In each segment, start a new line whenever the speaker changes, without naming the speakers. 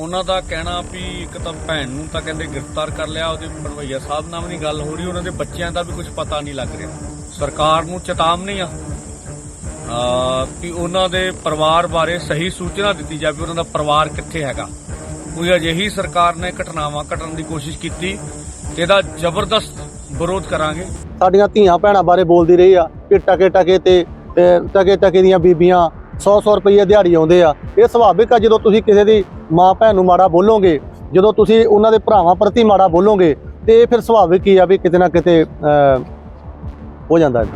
ਉਹਨਾਂ ਦਾ ਕਹਿਣਾ ਵੀ ਇੱਕ ਤਾਂ ਭੈਣ ਨੂੰ ਤਾਂ ਕਹਿੰਦੇ ਗ੍ਰਿਫਤਾਰ ਕਰ ਲਿਆ ਉਹਦੇ ਭਣਵਈਆ ਸਾਹਿਬ ਨਾਲ ਵੀ ਗੱਲ ਹੋ ਰਹੀ ਉਹਨਾਂ ਦੇ ਬੱਚਿਆਂ ਦਾ ਵੀ ਕੁਝ ਪਤਾ ਨਹੀਂ ਲੱਗ ਰਿਹਾ। ਸਰਕਾਰ ਨੂੰ ਚੇਤਾਵਨੀ ਆ ਕਿ ਉਹਨਾਂ ਦੇ ਪਰਿਵਾਰ ਬਾਰੇ ਸਹੀ ਸੂਚਨਾ ਦਿੱਤੀ ਜਾਵੇ ਉਹਨਾਂ ਦਾ ਪਰਿਵਾਰ ਕਿੱਥੇ ਹੈਗਾ। ਕੋਈ ਅਜਿਹੀ ਸਰਕਾਰ ਨੇ ਘਟਨਾਵਾਂ ਘਟਣ ਦੀ ਕੋਸ਼ਿਸ਼ ਕੀਤੀ ਤੇ ਇਹਦਾ ਜ਼ਬਰਦਸਤ ਵਿਰੋਧ ਕਰਾਂਗੇ।
ਸਾਡੀਆਂ ਧੀਆਂ ਭੈਣਾਂ ਬਾਰੇ ਬੋਲਦੀ ਰਹੀ ਆ ਕਿ ਟਕੇ ਟਕੇ ਤੇ ਅਹ, ਟਕੇ ਟਕੇ ਦੀਆਂ ਬੀਬੀਆਂ 100-100 ਰੁਪਏ ਦਿਹਾੜੀ ਆਉਂਦੇ ਆ। ਇਹ ਸੁਭਾਵਿਕ ਆ ਜਦੋਂ ਤੁਸੀਂ ਕਿਸੇ ਦੀ ਮਾਂ ਭੈਣ ਨੂੰ ਮਾੜਾ ਬੋਲੋਗੇ ਜਦੋਂ ਤੁਸੀਂ ਉਹਨਾਂ ਦੇ ਭਰਾਵਾਂ ਪ੍ਰਤੀ ਮਾੜਾ ਬੋਲੋਗੇ ਤੇ ਇਹ ਫਿਰ ਸੁਭਾਵਿਕ ਹੀ ਆ ਵੀ ਕਿਤੇ ਨਾ ਕਿਤੇ ਅਹ, ਹੋ ਜਾਂਦਾ ਹੈ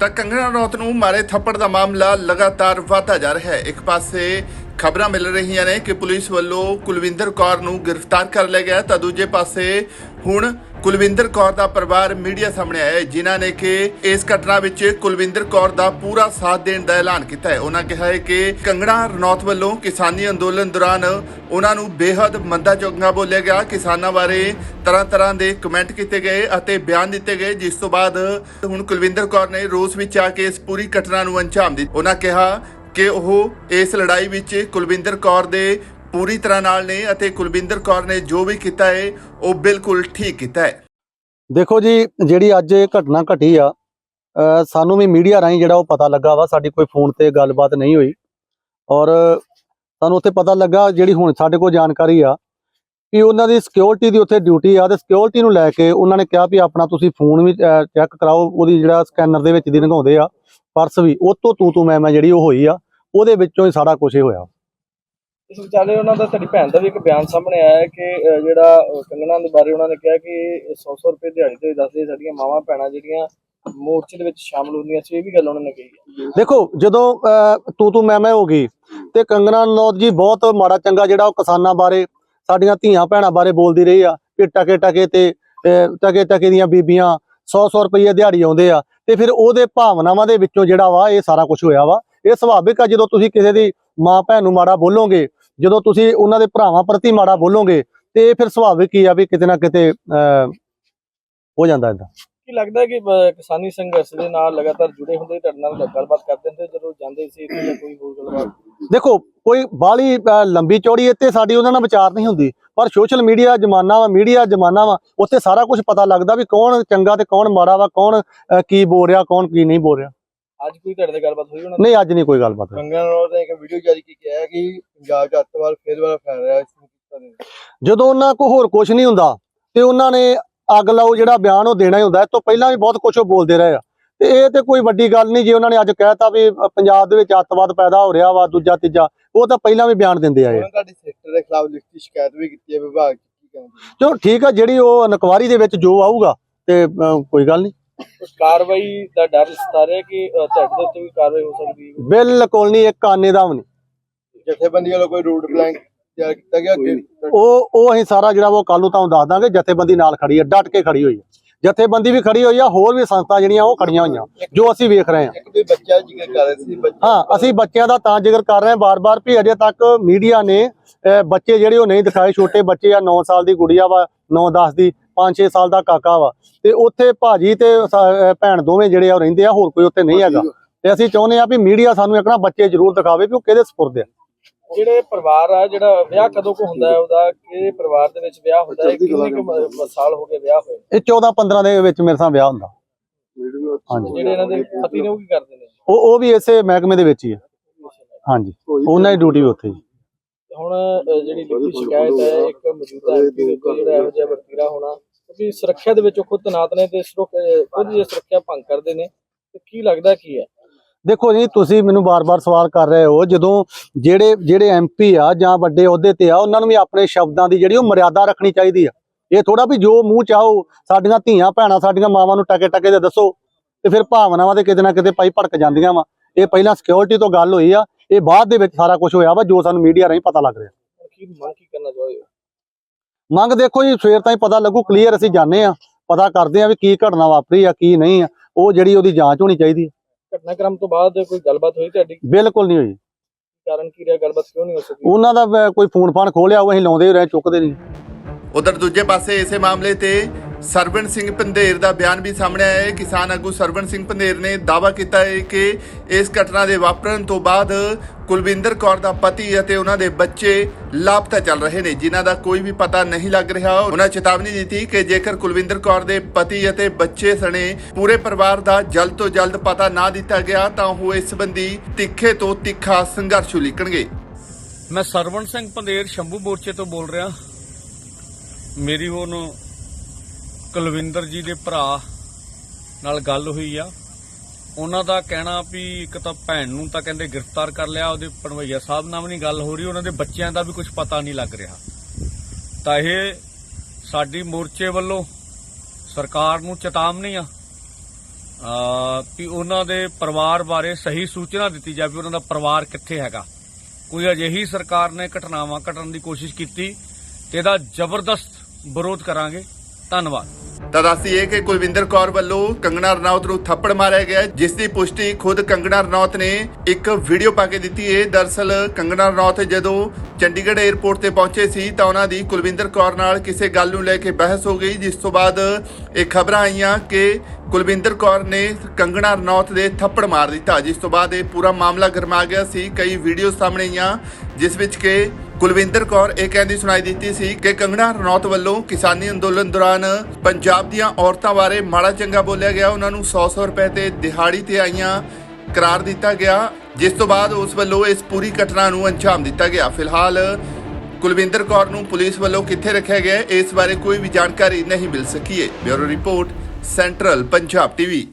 ਤਾਂ ਕੰਗਣਾ ਰਣੌਤ ਨੂੰ ਮਾਰੇ ਥੱਪੜ ਦਾ ਮਾਮਲਾ ਲਗਾਤਾਰ ਵਧਦਾ ਜਾ ਰਿਹਾ ਹੈ। ਇੱਕ ਪਾਸੇ ਖਬਰਾਂ ਮਿਲ ਰਹੀਆਂ ਨੇ ਕਿ ਪੁਲਿਸ ਵੱਲੋਂ ਕੁਲਵਿੰਦਰ ਕੌਰ ਨੂੰ ਗ੍ਰਿਫਤਾਰ ਕਰ ਲਿਆ ਗਿਆ। ਤਾਂ ਦੂਜੇ ਪਾਸੇ ਹੁਣ ਕੁਲਵਿੰਦਰ ਕੌਰ ਦਾ ਪਰਿਵਾਰ ਮੀਡੀਆ ਸਾਹਮਣੇ ਆਇਆ ਜਿਨ੍ਹਾਂ ਨੇ ਕਿ ਇਸ ਘਟਨਾ ਵਿੱਚ ਕੁਲਵਿੰਦਰ ਕੌਰ ਦਾ ਪੂਰਾ ਸਾਥ ਦੇਣ ਦਾ ਐਲਾਨ ਕੀਤਾ ਹੈ। ਉਹਨਾਂ ਕਿਹਾ ਹੈ ਕਿ ਕੰਗਣਾ ਰਣੌਤ ਵੱਲੋਂ ਕਿਸਾਨੀ ਅੰਦੋਲਨ ਦੌਰਾਨ ਉਹਨਾਂ ਨੂੰ ਬੇਹੱਦ ਮੰਦਾ ਚੰਗਾ ਬੋਲਿਆ ਗਿਆ। ਕਿਸਾਨਾਂ ਬਾਰੇ ਤਰ੍ਹਾਂ ਤਰ੍ਹਾਂ ਦੇ ਕਮੈਂਟ ਕੀਤੇ ਗਏ ਅਤੇ ਬਿਆਨ ਦਿੱਤੇ ਗਏ, ਜਿਸ ਤੋਂ ਬਾਅਦ ਹੁਣ ਕੁਲਵਿੰਦਰ ਕੌਰ ਨੇ ਰੋਸ ਵਿੱਚ ਆ ਕੇ ਇਸ ਪੂਰੀ ਘਟਨਾ ਨੂੰ ਅੰਜਾਮ ਦਿੱਤਾ। ਉਹਨਾਂ ਕਿਹਾ ਕਿ ਉਹ ਇਸ ਲੜਾਈ ਵਿੱਚ ਕੁਲਵਿੰਦਰ ਕੌਰ ਦੇ ਪੂਰੀ ਤਰ੍ਹਾਂ ਨਾਲ ਨੇ ਅਤੇ ਕੁਲਵਿੰਦਰ ਕੌਰ ਨੇ ਜੋ ਵੀ ਕੀਤਾ ਹੈ, ਉਹ ਬਿਲਕੁਲ ਠੀਕ ਕੀਤਾ ਹੈ।
ਦੇਖੋ ਜੀ, ਜਿਹੜੀ ਅੱਜ ਇਹ ਘਟਨਾ ਘਟੀ ਆ ਸਾਨੂੰ ਵੀ ਮੀਡੀਆ ਰਾਹੀਂ ਜਿਹੜਾ ਉਹ ਪਤਾ ਲੱਗਾ ਵਾ, ਸਾਡੀ ਕੋਈ ਫੋਨ ਤੇ ਗੱਲਬਾਤ ਨਹੀਂ ਹੋਈ। ਔਰ ਸਾਨੂੰ ਉੱਥੇ ਪਤਾ ਲੱਗਾ, ਜਿਹੜੀ ਹੁਣ ਸਾਡੇ ਕੋਲ ਜਾਣਕਾਰੀ ਆ, ਕਿ ਉਹਨਾਂ ਦੀ ਸਿਕਿਉਰਿਟੀ ਦੀ ਉੱਥੇ ਡਿਊਟੀ ਆ, ਤੇ ਸਿਕਿਉਰਿਟੀ ਨੂੰ ਲੈ ਕੇ ਉਹਨਾਂ ਨੇ ਕਿਹਾ ਵੀ ਆਪਣਾ ਤੁਸੀਂ ਫੋਨ ਵੀ ਚੈੱਕ ਕਰਾਓ, ਉਹਦੀ ਜਿਹੜਾ ਸਕੈਨਰ ਦੇ ਵਿੱਚ ਦੀ ਲੰਘਾਉਂਦੇ ਆ ਪਰਸ ਵੀ, ਉਹ ਤੋਂ ਤੂੰ ਤੂੰ ਮੈਂ ਮੈਂ ਜਿਹੜੀ ਉਹ ਹੋਈ ਆ। ਉਹਦੇ ਵਿੱਚੋਂ ਹੀ ਸਾਰਾ ਕੁਝ ਹੋਇਆ।
ਇਸ ਵਿਚਾਲੇ ਉਹਨਾਂ ਦਾ ਤੁਹਾਡੀ ਭੈਣ ਦਾ ਵੀ ਇੱਕ ਬਿਆਨ ਸਾਹਮਣੇ ਆਇਆ ਹੈ ਕਿ ਜਿਹੜਾ ਕੰਗਣਾ ਦੇ ਬਾਰੇ ਉਹਨਾਂ ਨੇ ਕਿਹਾ ਕਿ 100-100 ਰੁਪਏ ਦਿਹਾੜੀ ਤੇ ਦੱਸਦੇ ਸਾਡੀਆਂ ਮਾਵਾਂ ਭੈਣਾਂ ਜਿਹੜੀਆਂ ਮੋਰਚੇ ਦੇ ਵਿੱਚ ਸ਼ਾਮਲ ਹੁੰਦੀਆਂ ਸੀ ਇਹ ਵੀ ਗੱਲ ਉਹਨਾਂ ਨੇ ਕਹੀ
ਦੇਖੋ ਜਦੋਂ ਤੂੰ ਤੂੰ ਮੈਂ ਮੈਂ ਹੋ ਗਈ ਤੇ ਕੰਗਨਾ ਰਣੌਤ ਜੀ ਬਹੁਤ ਮਾੜਾ ਚੰਗਾ ਜਿਹੜਾ ਉਹ ਕਿਸਾਨਾਂ ਬਾਰੇ ਸਾਡੀਆਂ ਧੀਆਂ ਭੈਣਾਂ ਬਾਰੇ ਬੋਲਦੀ ਰਹੀ ਆ ਕਿ ਟਕੇ ਟਕੇ ਤੇ ਟਕੇ ਟਕੇ ਦੀਆਂ ਬੀਬੀਆਂ 100-100 ਰੁਪਏ ਦਿਹਾੜੀ ਆਉਂਦੇ ਆ ਤੇ ਫਿਰ ਉਹਦੇ ਭਾਵਨਾਵਾਂ ਦੇ ਵਿੱਚੋਂ ਜਿਹੜਾ ਵਾ ਇਹ ਸਾਰਾ ਕੁਝ ਹੋਇਆ ਵਾ। ਇਹ ਸੁਭਾਵਿਕ ਆ ਜਦੋਂ ਤੁਸੀਂ ਕਿਸੇ ਦੀ ਮਾਂ ਭੈਣ ਨੂੰ ਮਾੜਾ ਬੋਲੋਗੇ ਜਦੋਂ ਤੁਸੀਂ ਉਹਨਾਂ ਦੇ ਭਰਾਵਾਂ ਪ੍ਰਤੀ ਮਾੜਾ ਬੋਲੋਗੇ ਤੇ ਇਹ ਫਿਰ ਸੁਭਾਵਿਕ ਹੀ ਆ ਵੀ ਕਿਤੇ ਨਾ ਕਿਤੇ ਹੋ ਜਾਂਦਾ ਇਦਾਂ
ਕੀ ਲੱਗਦਾ ਕਿ ਕਿਸਾਨੀ ਸੰਘਰਸ਼ ਦੇ ਨਾਲ ਲਗਾਤਾਰ ਜੁੜੇ ਹੁੰਦੇ ਤੁਹਾਡੇ ਨਾਲ ਗੱਲਬਾਤ ਕਰਦੇ ਹੁੰਦੇ ਜਦੋਂ ਜਾਂਦੇ ਸੀ ਇੱਥੇ ਜਾਂ ਕੋਈ ਹੋਰ ਗੱਲਬਾਤ?
ਦੇਖੋ ਕੋਈ ਬਾਹਲੀ ਲੰਬੀ ਚੌੜੀ ਇੱਥੇ ਸਾਡੀ ਉਹਨਾਂ ਨਾਲ ਵਿਚਾਰ ਨਹੀਂ ਹੁੰਦੀ ਪਰ ਸੋਸ਼ਲ ਮੀਡੀਆ ਜ਼ਮਾਨਾ ਵਾ ਮੀਡੀਆ ਜ਼ਮਾਨਾ ਵਾ ਉੱਥੇ ਸਾਰਾ ਕੁਝ ਪਤਾ ਲੱਗਦਾ ਵੀ ਕੌਣ ਚੰਗਾ ਤੇ ਕੌਣ ਮਾੜਾ ਵਾ ਕੌਣ ਕੀ ਬੋਲ ਰਿਹਾ ਕੌਣ ਕੀ ਨਹੀਂ ਬੋਲ ਰਿਹਾ।
ਅੱਜ ਕੋਈ ਤੁਹਾਡੇ ਨਾਲ ਗੱਲਬਾਤ ਹੋਈ ਉਹਨਾਂ
ਨਹੀਂ ਅੱਜ ਨਹੀਂ ਕੋਈ ਗੱਲਬਾਤ ਹੋਈ।
ਕੰਗਣਾ ਰਣੌਤ ਨੇ ਇੱਕ ਵੀਡੀਓ ਜਾਰੀ ਕੀਤੀ ਹੈ ਕਿ ਪੰਜਾਬ 'ਚ ਅੱਤਵਾਦ ਫੇਰ ਵਾਰ ਫੈਲ ਰਿਹਾ ਇਸ ਨੂੰ ਕੀਤਾ ਨੇ
ਜਦੋਂ ਉਹਨਾਂ ਕੋ ਹੋਰ ਕੁਝ ਨਹੀਂ ਹੁੰਦਾ ਤੇ ਉਹਨਾਂ ਨੇ ਅੱਗ ਲਾਓ ਜਿਹੜਾ ਬਿਆਨ ਉਹ ਦੇਣਾ ਹੀ ਹੁੰਦਾ ਇਸ ਤੋਂ ਪਹਿਲਾਂ ਵੀ ਬਹੁਤ ਕੁਝ ਉਹ ਬੋਲਦੇ ਰਹੇ ਆ। ਤੇ ਇਹ ਤੇ ਕੋਈ ਵੱਡੀ ਗੱਲ ਨਹੀਂ ਜੇ ਉਹਨਾਂ ਨੇ ਅੱਜ ਕਹਿਤਾ ਵੀ ਅ, ਪੰਜਾਬ ਦੇ ਵਿੱਚ ਅੱਤਵਾਦ ਪੈਦਾ ਹੋ ਰਿਹਾ ਵਾ ਦੂਜਾ ਤੀਜਾ ਉਹ ਤਾਂ ਪਹਿਲਾਂ ਵੀ ਬਿਆਨ ਦਿੰਦੇ ਆਏ ਆ।
ਉਹਨਾਂ ਤੁਹਾਡੀ ਸੈਕਟਰ ਦੇ ਖਿਲਾਫ ਲਿਖਤੀ ਸ਼ਿਕਾਇਤ ਵੀ ਕੀਤੀ ਹੈ ਵਿਭਾਗ 'ਚ ਕੀ ਕਹਿੰਦੇ
ਚਲੋ ਠੀਕ ਆ ਜਿਹੜੀ ਉਹ ਇਨਕੁਆਰੀ ਦੇ ਵਿੱਚ ਜੋ ਆਊਗਾ ਤੇ ਅ, ਕੋਈ ਗੱਲ ਨਹੀਂ।
ਕਾਰਵਾਈ ਦਾ ਡਰ ਸਤਾ ਰਿਹਾ ਕਿ ਤੁਹਾਡੇ ਦੇ ਉੱਤੇ ਵੀ ਕਾਰਵਾਈ ਹੋ ਸਕਦੀ ਹੈ?
ਬਿਲਕੁਲ ਨਹੀਂ ਇੱਕ ਆਨੇ ਦਾ ਵੀ ਨਹੀਂ।
ਜਥੇਬੰਦੀ ਵੱਲੋਂ ਕੋਈ ਰੂਟ ਪਲਾਨ ਤਿਆਰ ਕੀਤਾ ਗਿਆ ਅੱਗੇ?
ਉਹ ਉਹ ਅਸੀਂ ਸਾਰਾ ਜਿਹੜਾ ਵਾ ਉਹ ਕੱਲ ਨੂੰ ਤੁਹਾਨੂੰ ਦੱਸ ਦਾਂਗੇ ਜਥੇਬੰਦੀ ਨਾਲ ਖੜੀ ਹੈ ਡਟ ਕੇ ਖੜੀ ਹੋਈ ਹੈ। ਜਥੇਬੰਦੀ ਵੀ ਖੜੀ ਹੋਈ ਆ ਹੋਰ ਵੀ ਸੰਸਥਾ ਜਿਹੜੀਆਂ ਉਹ ਖੜੀਆਂ ਹੋਈਆਂ ਜੋ ਅਸੀਂ ਵੇਖ ਰਹੇ ਹਾਂ।
ਇੱਕ ਵੀ ਬੱਚਾ ਜ਼ਿਕਰ ਕਰ ਰਹੇ ਸੀ ਬੱਚਾ
ਹਾਂ ਅਸੀਂ ਬੱਚਿਆਂ ਦਾ ਤਾਂ ਜ਼ਿਕਰ ਕਰ ਰਹੇ ਹਾਂ ਬਾਰ-ਬਾਰ ਵੀ ਅਜੇ ਤੱਕ ਮੀਡੀਆ ਨੇ ਅਹ, ਬੱਚੇ ਜਿਹੜੇ ਉਹ ਨਹੀਂ ਦਿਖਾਏ ਛੋਟੇ ਬੱਚੇ ਆ 9 ਸਾਲ ਦੀ ਗੁੜੀਆ ਵਾ 9-10 ਦੀ 5-6 ਸਾਲ ਦਾ ਕਾਕਾ ਵਾ। ਤੇ ਉੱਥੇ ਭਾਜੀ ਤੇ ਭੈਣ ਦੋਵੇਂ ਜਿਹੜੇ ਆ ਰਹਿੰਦੇ ਆ ਹੋਰ ਕੋਈ ਉੱਥੇ ਨਹੀਂ ਹੈਗਾ। ਤੇ ਅਸੀਂ ਚਾਹੁੰਦੇ ਆ ਵੀ ਮੀਡੀਆ ਸਾਨੂੰ ਇੱਕ ਨਾ ਬੱਚੇ ਜ਼ਰੂਰ ਦਿਖਾਵੇ ਵੀ ਉਹ ਕਿਹਦੇ ਸਪੁਰਦ ਆ।
ਜਿਹੜੇ ਪਰਿਵਾਰ ਆ ਜਿਹੜਾ ਵਿਆਹ ਕਦੋਂ ਕੋ ਹੁੰਦਾ ਹੈ ਉਹਦਾ ਕਿਹੜੇ ਪਰਿਵਾਰ ਦੇ ਵਿੱਚ ਵਿਆਹ ਹੁੰਦਾ ਹੈ ਕਿੰਨੇ ਕੁ ਸਾਲ ਹੋ ਗਏ ਵਿਆਹ ਹੋਏ?
ਇਹ 14-15 ਦੇ ਵਿੱਚ ਮੇਰੇ ਸਾਹ ਵਿਆਹ ਹੁੰਦਾ। ਹਾਂਜੀ।
ਜਿਹੜੇ ਇਹਨਾਂ ਦੇ ਪਤੀ ਨੇ ਉਹ ਕੀ ਕਰਦੇ ਨੇ?
ਉਹ ਉਹ ਵੀ ਇਸੇ ਮਹਿਕਮੇ ਦੇ ਵਿੱਚ ਹੀ ਹੈ ਹਾਂਜੀ। ਉਹਨਾਂ ਦੀ ਡਿਊਟੀ ਵੀ ਉੱਥੇ ਹੀ।
ਹੁਣ ਜਿਹੜੀ ਲਿਖਤੀ ਸ਼ਿਕਾਇਤ ਹੈ ਇੱਕ ਮੌਜੂਦਾ ਐਮਪੀ ਦੇ ਉੱਤੇ ਜਿਹੜਾ ਇਹੋ ਜਿਹਾ ਵਰਤੀਰਾ ਹੋਣਾ ਕਿਉਂਕਿ ਸੁਰੱਖਿਆ ਦੇ ਵਿੱਚ ਉਹ ਖੁਦ ਤਨਾਤ ਨੇ ਤੇ ਸੁਰੱਖ- ਅਹ, ਖੁਦ ਜੇ ਸੁਰੱਖਿਆ ਭੰਗ ਕਰਦੇ ਨੇ ਤੇ ਕੀ ਲੱਗਦਾ ਕੀ ਹੈ?
ਦੇਖੋ ਜੀ ਤੁਸੀਂ ਮੈਨੂੰ ਬਾਰ-ਬਾਰ ਸਵਾਲ ਕਰ ਰਹੇ ਹੋ ਜਦੋਂ ਜਿਹੜੇ ਜਿਹੜੇ ਐਮਪੀ ਆ ਜਾਂ ਵੱਡੇ ਅਹੁਦੇ ਤੇ ਆ ਉਹਨਾਂ ਨੂੰ ਵੀ ਆਪਣੇ ਸ਼ਬਦਾਂ ਦੀ ਜਿਹੜੀ ਉਹ ਮਰਿਆਦਾ ਰੱਖਣੀ ਚਾਹੀਦੀ ਆ। ਇਹ ਥੋੜਾ ਵੀ ਜੋ ਮੂੰਹ ਚਾਹੋ ਸਾਡੀਆਂ ਧੀਆਂ ਭੈਣਾਂ ਸਾਡੀਆਂ ਮਾਵਾਂ ਨੂੰ ਟਕੇ ਟਕੇ ਦੇ ਦੱਸੋ ਤੇ ਫਿਰ ਭਾਵਨਾਵਾਂ ਤੇ ਕਿਤੇ ਨਾ ਕਿਤੇ ਪਾਈ ਭੜਕ ਜਾਂਦੀਆਂ ਵਾ। ਇਹ ਪਹਿਲਾਂ ਸਿਕਿਉਰਿਟੀ ਤੋਂ ਗੱਲ ਹੋਈ ਆ ਇਹ ਬਾਅਦ ਦੇ ਵਿੱਚ ਸਾਰਾ ਕੁਝ ਹੋਇਆ ਵਾ ਜੋ ਸਾਨੂੰ ਮੀਡੀਆ ਰਾਹੀਂ ਪਤਾ ਲੱਗ ਰਿਹਾ।
ਹੁਣ ਕੀ ਮੰਗ ਕੀ ਕਰਨਾ ਚਾਹੁੰਦੇ ਹੋ
ਮੰਗ ਦੇਖੋ ਜੀ ਸਵੇਰ ਤਾਈਂ ਪਤਾ ਲੱਗੂ ਕਲੀਅਰ ਅਸੀਂ ਜਾਣੇ ਆ ਪਤਾ ਕਰਦੇ ਆ ਵੀ ਕੀ ਘਟਨਾ ਵਾਪਰੀ ਆ ਕੀ ਨਹੀਂ ਆ ਉਹ ਜਿਹੜੀ ਉਹਦੀ ਜਾਂਚ ਹੋਣੀ ਚਾਹੀਦੀ ਹੈ
ਘਟਨਾਕ੍ਰਮ ਤੋਂ ਬਾਅਦ ਕੋਈ ਗੱਲਬਾਤ ਹੋਈ ਤੁਹਾਡੀ?
ਬਿਲਕੁਲ ਨਹੀਂ ਹੋਈ।
ਕਾਰਨ ਕੀ ਰਿਹਾ ਗੱਲਬਾਤ ਕਿਉਂ ਨਹੀਂ ਹੋ ਸਕੀ?
ਉਹਨਾਂ ਦਾ ਕੋਈ ਫੋਨ ਫਾਨ ਖੋਲਿਆ ਉਹ ਅਸੀਂ ਲਾਉਂਦੇ ਹੀ ਰਹੇ ਚੁੱਕਦੇ ਨਹੀਂ।
ਉਧਰ ਦੂਜੇ ਪਾਸੇ ਇਸੇ ਮਾਮਲੇ ਤੇ ਸਰਵਣ ਸਿੰਘ ਪੰਧੇਰ ਦਾ ਬਿਆਨ ਵੀ ਸਾਹਮਣੇ ਆਇਆ ਹੈ। ਕਿਸਾਨ ਆਗੂ ਸਰਵਣ ਸਿੰਘ ਪੰਧੇਰ ਨੇ ਦਾਅਵਾ ਕੀਤਾ ਹੈ ਕਿ ਇਸ ਘਟਨਾ ਦੇ ਵਾਪਰਨ ਤੋਂ ਬਾਅਦ ਕੁਲਵਿੰਦਰ ਕੌਰ ਦਾ ਪਤੀ ਅਤੇ ਉਹਨਾਂ ਦੇ ਬੱਚੇ ਲਾਪਤਾ ਚੱਲ ਰਹੇ ਨੇ, ਜਿਨ੍ਹਾਂ ਦਾ ਕੋਈ ਵੀ ਪਤਾ ਨਹੀਂ ਲੱਗ ਰਿਹਾ। ਉਹਨਾਂ ਚੇਤਾਵਨੀ ਦਿੱਤੀ ਕਿ ਜੇਕਰ ਕੁਲਵਿੰਦਰ ਕੌਰ ਦੇ ਪਤੀ ਅਤੇ ਬੱਚੇ ਸਣੇ ਪੂਰੇ ਪਰਿਵਾਰ ਦਾ ਜਲਦ ਤੋਂ ਜਲਦ ਪਤਾ ਨਾ ਦਿੱਤਾ ਗਿਆ, ਤਾਂ ਉਹ ਇਸ ਸੰਬੰਧੀ ਤਿੱਖੇ ਤੋਂ ਤਿੱਖਾ ਸੰਘਰਸ਼ ਉਲੀਕਣਗੇ।
ਮੈਂ ਸਰਵਣ ਸਿੰਘ ਪੰਦੇਰ ਸ਼ੰਭੂ ਮੋਰਚੇ ਤੋਂ ਬੋਲ ਰਿਹਾ। ਮੇਰੀ ਹੁਣ ਕੁਲਵਿੰਦਰ ਜੀ ਦੇ ਭਰਾ ਨਾਲ ਗੱਲ ਹੋਈ ਆ। ਉਹਨਾਂ ਦਾ ਕਹਿਣਾ ਵੀ ਇੱਕ ਤਾਂ ਭੈਣ ਨੂੰ ਤਾਂ ਕਹਿੰਦੇ ਗ੍ਰਿਫਤਾਰ ਕਰ ਲਿਆ, ਉਹਦੇ ਪਣਵਈਆ ਸਾਹਿਬ ਨਾਲ ਵੀ ਨਹੀਂ ਗੱਲ ਹੋ ਰਹੀ, ਉਹਨਾਂ ਦੇ ਬੱਚਿਆਂ ਦਾ ਵੀ ਕੁਝ ਪਤਾ ਨਹੀਂ ਲੱਗ ਰਿਹਾ। ਤਾਂ ਇਹ ਸਾਡੀ ਮੋਰਚੇ ਵੱਲੋਂ ਸਰਕਾਰ ਨੂੰ ਚੇਤਾਵਨੀ ਆ ਵੀ ਉਹਨਾਂ ਦੇ ਪਰਿਵਾਰ ਬਾਰੇ ਸਹੀ ਸੂਚਨਾ ਦਿੱਤੀ ਜਾਵੇ ਉਹਨਾਂ ਦਾ ਪਰਿਵਾਰ ਕਿੱਥੇ ਹੈਗਾ। ਕੋਈ ਅਜਿਹੀ ਸਰਕਾਰ ਨੇ ਘਟਨਾਵਾਂ ਘਟਣ ਦੀ ਕੋਸ਼ਿਸ਼ ਕੀਤੀ, ਤੇ ਇਹਦਾ ਜ਼ਬਰਦਸਤ ਵਿਰੋਧ ਕਰਾਂਗੇ। ਧੰਨਵਾਦ।
ਤਾਂ ਦੱਸੀਏ ਕਿ ਕੁਲਵਿੰਦਰ ਕੌਰ ਵੱਲੋਂ ਕੰਗਣਾ ਰਣੌਤ ਨੂੰ ਥੱਪੜ ਮਾਰਿਆ ਗਿਆ, ਜਿਸ ਦੀ ਪੁਸ਼ਟੀ ਖੁਦ ਕੰਗਣਾ ਰਣੌਤ ਨੇ ਇੱਕ ਵੀਡੀਓ ਪਾ ਕੇ ਦਿੱਤੀ ਹੈ। ਦਰਸਲ ਕੰਗਣਾ ਰਣੌਤ ਜਦੋਂ ਚੰਡੀਗੜ੍ਹ 에ਅਰਪੋਰਟ ਤੇ ਪਹੁੰਚੇ ਸੀ, ਤਾਂ ਉਹਨਾਂ ਦੀ ਕੁਲਵਿੰਦਰ ਕੌਰ ਨਾਲ ਕਿਸੇ ਗੱਲ ਨੂੰ ਲੈ ਕੇ ਬਹਿਸ ਹੋ ਗਈ, ਜਿਸ ਤੋਂ ਬਾਅਦ ਇਹ ਖਬਰਾਂ ਆਈਆਂ ਕਿ ਕੁਲਵਿੰਦਰ ਕੌਰ ਨੇ ਕੰਗਣਾ ਰਣੌਤ ਦੇ ਥੱਪੜ ਮਾਰ ਦਿੱਤਾ, ਜਿਸ ਤੋਂ ਬਾਅਦ ਇਹ ਪੂਰਾ ਮਾਮਲਾ ਗਰਮਾ ਗਿਆ ਸੀ। ਕਈ ਵੀਡੀਓ ਸਾਹਮਣੇ ਆਈਆਂ, ਜਿਸ ਵਿੱਚ ਕਿ ਕੁਲਵਿੰਦਰ ਕੌਰ ਇਹ ਕਹਿੰਦੀ ਸੁਣਾਈ ਦਿੱਤੀ ਸੀ ਕਿ ਕੰਗਣਾ ਰਣੌਤ ਵੱਲੋਂ ਕਿਸਾਨੀ ਅੰਦੋਲਨ ਦੌਰਾਨ ਪੰਜਾਬ ਦੀਆਂ ਔਰਤਾਂ ਬਾਰੇ ਮਾੜਾ ਚੰਗਾ ਬੋਲਿਆ ਗਿਆ। ਉਹਨਾਂ ਨੂੰ 100-100 ਰੁਪਏ ਤੇ ਦਿਹਾੜੀ ਤੇ ਆਈਆਂ ਕਰਾਰ ਦਿੱਤਾ ਗਿਆ, ਜਿਸ ਤੋਂ ਬਾਅਦ ਉਸ ਵੱਲੋਂ ਇਸ ਪੂਰੀ ਘਟਨਾ ਨੂੰ ਅੰਜਾਮ ਦਿੱਤਾ ਗਿਆ। ਫਿਲਹਾਲ ਕੁਲਵਿੰਦਰ ਕੌਰ ਨੂੰ ਪੁਲਿਸ ਵੱਲੋਂ ਕਿੱਥੇ ਰੱਖਿਆ ਗਿਆ, ਇਸ ਬਾਰੇ ਕੋਈ ਵੀ ਜਾਣਕਾਰੀ ਨਹੀਂ ਮਿਲ ਸਕੀ। ਹੈ bureau report, central Punjab TV.